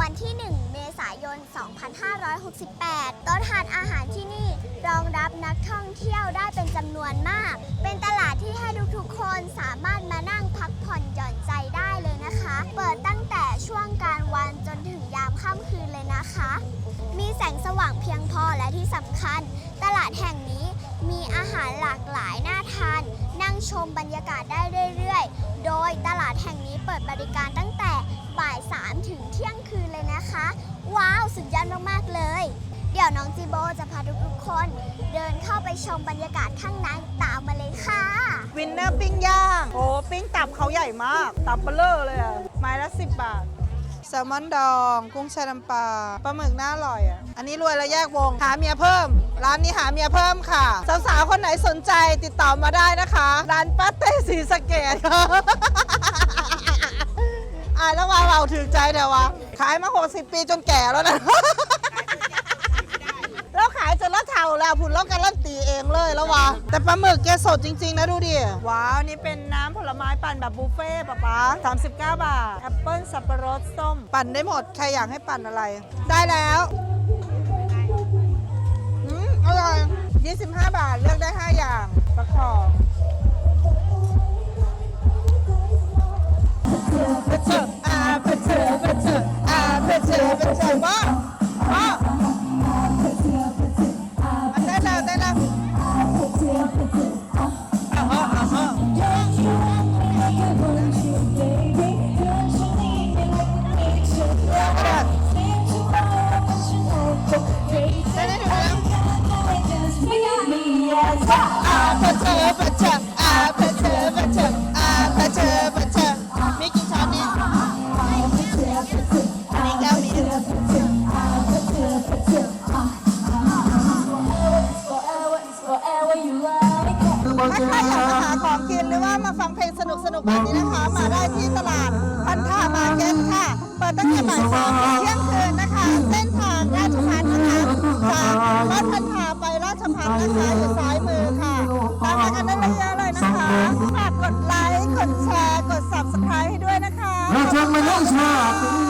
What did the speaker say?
วันที่ 1 เมษายน 2568 โต๊ะทานอาหารที่นี่รองรับนักท่องเที่ยวได้เป็นจำนวนมาก เป็นตลาดที่ให้ทุกๆคนสามารถมานั่งพักผ่อนหย่อนใจได้เลยนะคะ เปิดตั้งแต่ช่วงกลารวันจนถึงยามค่ำคืนเลยนะคะ มีแสงสว่างเพียงพอและที่สำคัญ ตลาดแห่งนี้มีอาหารหลากหลายน่าทาน นั่งชมบรรยากาศได้เรื่อยๆ โดยตลาดแห่งนี้เปิดบริการ สุดยอดมากๆเลย เดี๋ยวน้องจีโบจะพาทุกๆคน เดินเข้าไปชมบรรยากาศข้างในตามมาเลยค่ะ วินเนอร์ปิ้งย่าง โอ้ปิ้งตับเขาใหญ่มาก ตับเบลเลอร์เลยอะไม้ละ 10 บาท แซลมอนดอง กุ้งแช่น้ำปลาปลาหมึกน่าอร่อยอะ อันนี้รวยแล้วแยกวง หาเมียเพิ่ม ร้านนี้หาเมียเพิ่มค่ะ สาวๆ คนไหนสนใจติดต่อมาได้นะคะ ร้านป้าเต้สีสะเกตอะแล้วว่าเราถือใจเดี๋ยววะขายมา 60 ปีจนแก่แล้วนะ แล้วขายจนละเท่าแล้วผุนแล้วกันลั่นตีเองเลยแล้ววะแต่ปลาหมึกแกสดจริง ๆ นะดูดิ ว้าว นี่เป็นน้ำผลไม้ปั่นแบบบุฟเฟ่ต์ปะป๊า39 บาท แอปเปิ้ลสับปะรดส้ม ปั่นได้หมด ใครอยากให้ปั่นอะไร ได้แล้วอืมอร่อย25 บาทเลือกได้ 5 อย่างประกอบ อาเพเจอเพเจออาเพเจอเพเจออาเพเจอเพเจอมีกี่ช้อนเนี่ยอันนี้ก้วนี้ถ้าใครอยากมาหาของกินหรือว่ามาฟังเพลงสนุกสนุกๆแบบนี้นะคะ มาได้ที่ตลาดพันธามาร์เก็ตค่ะ เปิดตั้งแต่บ่ายสามถึงเที่ยงคืนนะคะ เส้นทางราชพัฒนะคะจากบ้านพันธาไปราชพัฒนะคะากกด